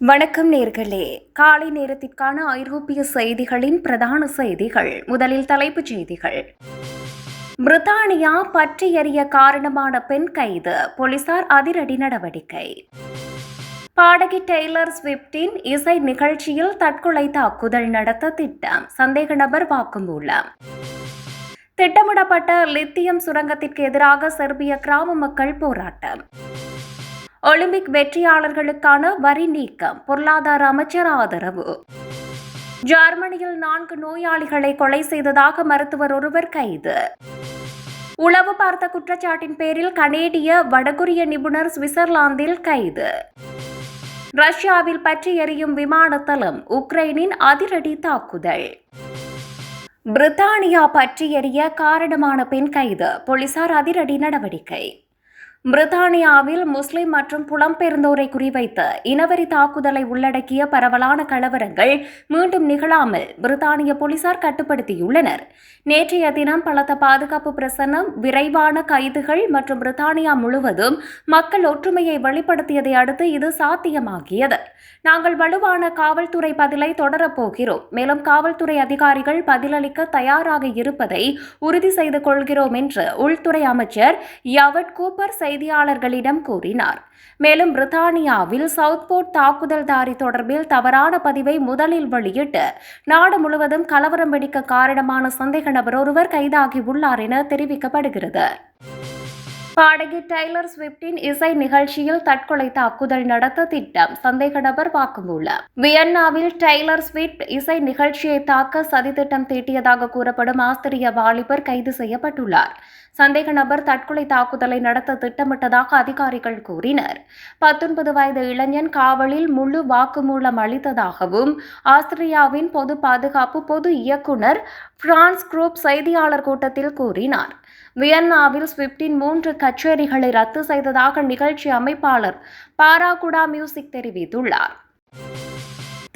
வணக்கம் நேர்களே. காலை நேரத்திற்கான ஐரோப்பிய செய்திகளின் பிரதான செய்திகள் முதலில் தலைப்புச் செய்திகள். பிரித்தானியா பற்றி எறிய காரணமான பெண் கைது போலீசார் அதிரடி நடவடிக்கை. பாடகி டெய்லர் ஸ்விப்டின் இசை நிகழ்ச்சியில் தற்கொலை தாக்குதல் நடத்த திட்டம் சந்தேக நபர் வாக்குமூலம். திட்டமிடப்பட்ட லித்தியம் சுரங்கத்திற்கு எதிராக செர்பிய கிராம மக்கள் போராட்டம். ஒலிம்பிக் வெற்றியாளர்களுக்கான வரி நீக்கம் பொருளாதார அமைச்சர் ஆதரவு. ஜெர்மனியில் நான்கு நோயாளிகளை கொலை செய்ததாக மருத்துவர் ஒருவர் கைது. உளவு பார்த்த குற்றச்சாட்டின் பேரில் கனேடிய வடகொரிய நிபுணர் சுவிட்சர்லாந்தில் கைது. ரஷ்யாவில் பற்றி எரியும் விமானத்தளம் உக்ரைனின் அதிரடி தாக்குதல். பிரித்தானியா பற்றி எறிய காரணமான பெண் கைது போலீசார் அதிரடி நடவடிக்கை. பிரித்தானியாவில் முஸ்லிம் மற்றும் புலம்பெயர்ந்தோரை குறிவைத்து இனவெறி தாக்குதலை உள்ளடக்கிய பரவலான கலவரங்கள் மீண்டும் நிகழாமல் பிரித்தானிய போலீசார் கட்டுப்படுத்தியுள்ளனர். நேற்றைய தினம் பலத்த பாதுகாப்பு பிரசன்னம் விரைவான கைதுகள் மற்றும் பிரித்தானியா முழுவதும் மக்கள் ஒற்றுமையை வெளிப்படுத்தியதை அடுத்து இது சாத்தியமாகியது. நாங்கள் வலுவான காவல்துறை பதிலை தொடரப்போகிறோம். மேலும் காவல்துறை அதிகாரிகள் பதிலளிக்க தயாராக இருப்பதை உறுதி செய்து கொள்கிறோம் என்று உள்துறை அமைச்சர் யவட் கூப்பர் செய்தியாளர்களிடம் கூறினார். மேலும் பிரித்தானியாவில் சவுத்போர்ட் தாக்குதல்தாரி தொடர்பில் தவறான பதிவை முதலில் வெளியிட்டு நாடு முழுவதும் கலவரம் வெடிக்க காரணமான சந்தேக நபர் ஒருவர் கைதாகியுள்ளார் என தெரிவிக்கப்படுகிறது. பாடகி டெய்லர் ஸ்விப்டின் இசை நிகழ்ச்சியில் தற்கொலை தாக்குதல் நடத்த திட்டம் சந்தேக நபர் வாக்குமூலம். வியன்னாவில் டெய்லர் ஸ்விப்ட் இசை நிகழ்ச்சியை தாக்க சதித்திட்டம் தீட்டியதாக கூறப்படும் ஆஸ்திரிய வாலிபர் கைது செய்யப்பட்டுள்ளார். சந்தேக நபர் தற்கொலை தாக்குதலை நடத்த திட்டமிட்டதாக அதிகாரிகள் கூறினர். பத்தொன்பது வயது இளைஞன் காவலில் முழு வாக்குமூலம் அளித்ததாகவும் ஆஸ்திரியாவின் பொது பாதுகாப்பு பொது இயக்குனர் பிரான்ஸ் குரூப் செய்தியாளர் கூட்டத்தில் கூறினார். வியன்னாவில் ஸ்விப்டின் மூன்று கச்சேரிகளை ரத்து செய்ததாக நிகழ்ச்சி அமைப்பாளர் பாராகுடா மியூசிக் தெரிவித்துள்ளார்.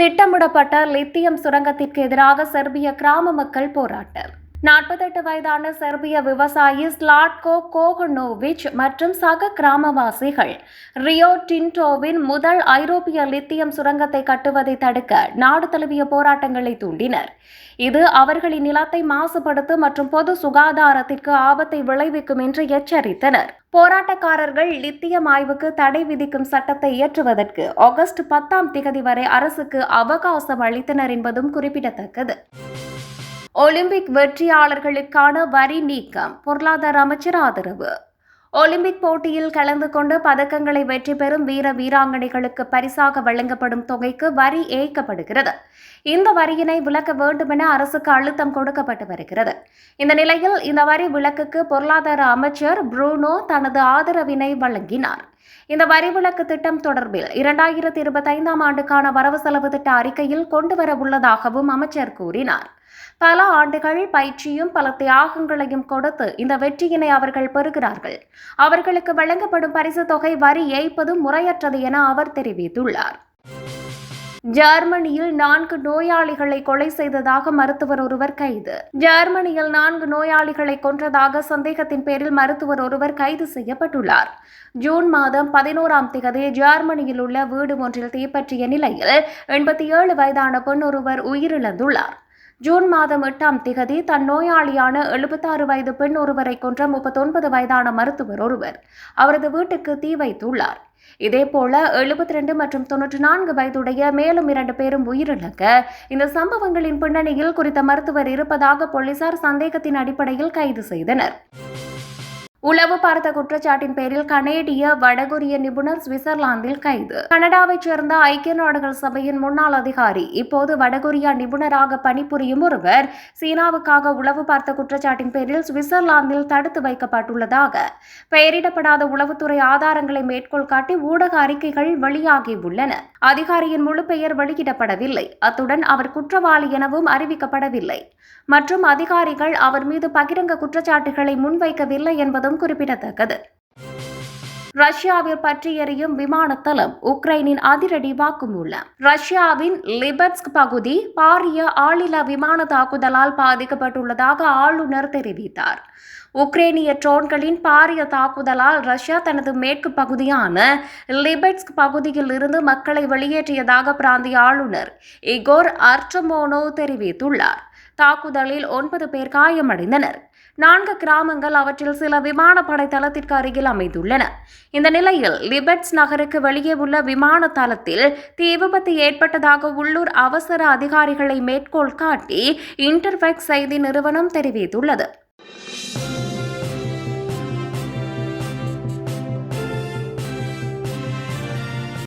திட்டமிடப்பட்ட லித்தியம் சுரங்கத்திற்கு எதிராக செர்பிய கிராம மக்கள் போராட்டம். நாற்பத்தெட்டு வயதான செர்பிய விவசாயி ஸ்லாட்கோ கோகனோவிச் மற்றும் சக கிராமவாசிகள் ரியோ டின்டோவின் முதல் ஐரோப்பிய லித்தியம் சுரங்கத்தை கட்டுவதை தடுக்க நாடு தழுவிய போராட்டங்களை தூண்டினர். இது அவர்களின் நிலத்தை மாசுபடுத்தும் மற்றும் பொது சுகாதாரத்திற்கு ஆபத்தை விளைவிக்கும் என்று எச்சரித்தனர். போராட்டக்காரர்கள் லித்தியம் ஆய்வுக்கு தடை விதிக்கும் சட்டத்தை இயற்றுவதற்கு ஆகஸ்ட் பத்தாம் திகதி வரை அரசுக்கு அவகாசம் அளித்தனர் என்பதும் குறிப்பிடத்தக்கது. ஒலிம்பிக் வெற்றியாளர்களுக்கான வரி நீக்கம். பொருளாதார அமைச்சர் ஆதரவு. ஒலிம்பிக் போட்டியில் கலந்து கொண்டு பதக்கங்களை வெற்றி பெறும் வீர வீராங்கனைகளுக்கு பரிசாக வழங்கப்படும் தொகைக்கு வரி ஏய்க்கப்படுகிறது. இந்த வரியினை விலக்க வேண்டுமென அரசுக்கு அழுத்தம் கொடுக்கப்பட்டு வருகிறது. இந்த நிலையில் இந்த வரி விலக்குக்கு பொருளாதார அமைச்சர் புரூனோ தனது ஆதரவினை வழங்கினார். இந்த வரி விலக்கு திட்டம் தொடர்பில் இரண்டாயிரத்தி இருபத்தைந்தாம் ஆண்டுக்கான வரவு செலவு திட்ட அறிக்கையில் கொண்டுவர உள்ளதாகவும் அமைச்சர் கூறினார். பல ஆண்டுகள் பயிற்சியும் பல தியாகங்களையும் கொடுத்து இந்த வெற்றியினை அவர்கள் பெறுகிறார்கள். அவர்களுக்கு வழங்கப்படும் பரிசு தொகை வரி ஏய்ப்பதும் முறையற்றது என அவர் தெரிவித்துள்ளார். ஜெர்மனியில் நான்கு நோயாளிகளை கொலை செய்ததாக மருத்துவர் ஒருவர் கைது. ஜெர்மனியில் நான்கு நோயாளிகளை கொன்றதாக சந்தேகத்தின் பேரில் மருத்துவர் ஒருவர் கைது செய்யப்பட்டுள்ளார். ஜூன் மாதம் பதினோராம் தேதி ஜெர்மனியில் உள்ள வீடு ஒன்றில் தீப்பற்றிய நிலையில் எண்பத்தி ஏழு வயதான பெண் ஒருவர் உயிரிழந்துள்ளார். ஜூன் மாதம் எட்டாம் திகதி தன் நோயாளியான எழுபத்தாறு வயது பெண் ஒருவரை கொன்ற முப்பத்தொன்பது வயதான மருத்துவர் ஒருவர் அவரது வீட்டுக்கு தீ வைத்துள்ளார். இதேபோல எழுபத்தி ரெண்டு மற்றும் தொன்னூற்றி நான்கு வயதுடைய மேலும் இரண்டு பேரும் உயிரிழக்க இந்த சம்பவங்களின் பின்னணியில் குறித்த மருத்துவர் இருப்பதாக போலீசார் சந்தேகத்தின் அடிப்படையில் கைது செய்தனர். உளவு பார்த்த குற்றச்சாட்டின் பேரில் கனேடிய வடகொரிய நிபுணர் சுவிட்சர்லாந்தில் கைது. கனடாவைச் சேர்ந்த ஐக்கிய நாடுகள் சபையின் முன்னாள் அதிகாரி இப்போது வடகொரியா நிபுணராக பணிபுரியும் ஒருவர் சீனாவுக்காக உளவு பார்த்த குற்றச்சாட்டின் பேரில் சுவிட்சர்லாந்தில் தடுத்து வைக்கப்பட்டுள்ளதாக பெயரிடப்படாத உளவுத்துறை ஆதாரங்களை மேற்கோள் காட்டி ஊடக அறிக்கைகள் வெளியாகியுள்ளன. அதிகாரியின் முழு பெயர் வெளியிடப்படவில்லை. அத்துடன் அவர் குற்றவாளி எனவும் அறிவிக்கப்படவில்லை. மற்றும் அதிகாரிகள் அவர் மீது பகிரங்க குற்றச்சாட்டுகளை முன்வைக்கவில்லை என்பதும் குறிப்பிடத்தக்கது. ரஷ்யாவில் பற்றி எரியும் விமானத்தளம் உக்ரைனின் அதிரடி வாக்குமூலம். ரஷ்யாவின் லிபட்ஸ்க் பகுதி பாரிய ஆளில்லா விமான தாக்குதலால் பாதிக்கப்பட்டுள்ளதாக ஆளுநர் தெரிவித்தார். உக்ரைனிய ட்ரோன்களின் பாரிய தாக்குதலால் ரஷ்யா தனது மேற்கு பகுதியான லிபெட்ஸ்க் பகுதியில் இருந்து மக்களை வெளியேற்றியதாக பிராந்திய ஆளுநர் இகோர் அர்டமோனோ தெரிவித்துள்ளார். தாக்குதலில் ஒன்பது பேர் காயமடைந்தனர். நான்கு கிராமங்கள் அவற்றில் சில விமானப்படை தளத்திற்கு அருகில் அமைந்துள்ளன. இந்த நிலையில் லிபெட்ஸ் நகருக்கு வெளியே உள்ள விமான தளத்தில் தீ விபத்து ஏற்பட்டதாக உள்ளூர் அவசர அதிகாரிகளை மேற்கோள் காட்டி இன்டர்ஃபெக்ஸ் செய்தி நிறுவனம் தெரிவித்துள்ளது.